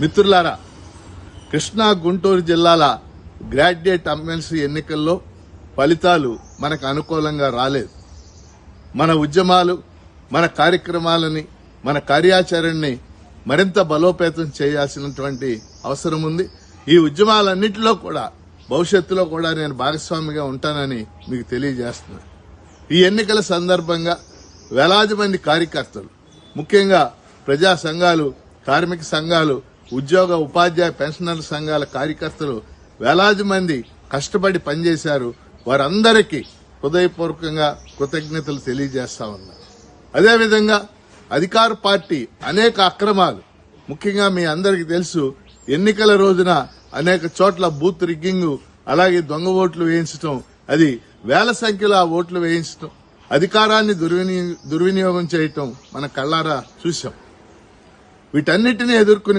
మిత్రులారా కృష్ణా గుంటూరు జిల్లాల graduate MLC ఎన్నికల్లో ఫలితాలు మనకు అనుకూలంగా రాలేదు. మన ఉద్యమాలు మన కార్యక్రమాలని మన కార్యాచరణని మరింత బలోపేతం చేయాల్సినటువంటి అవసరం ఉంది. ఈ ఉద్యమాలన్నింటిలో కూడా భవిష్యత్తులో కూడా నేను భాగస్వామిగా ఉంటానని మీకు తెలియజేస్తున్నాను. ఈ ఎన్నికల సందర్భంగా వేలాది మంది కార్యకర్తలు ముఖ్యంగా ప్రజా సంఘాలు కార్మిక సంఘాలు ఉద్యోగ ఉపాధ్యాయ పెన్షనర్ల సంఘాల కార్యకర్తలు వేలాది మంది కష్టపడి పనిచేశారు. వారందరికీ హృదయపూర్వకంగా కృతజ్ఞతలు తెలియజేస్తా ఉన్నా. అదేవిధంగా అధికార పార్టీ అనేక అక్రమాలు ముఖ్యంగా మీ అందరికీ తెలుసు ఎన్నికల రోజున అనేక చోట్ల బూత్ రిగ్గింగ్ అలాగే దొంగ ఓట్లు వేయించడం అది వేల సంఖ్యలో ఆ ఓట్లు వేయించడం అధికారాన్ని దుర్వినియోగం దుర్వినియోగం చేయటం మన కళ్ళారా చూశాం. వీటన్నిటిని ఎదుర్కొని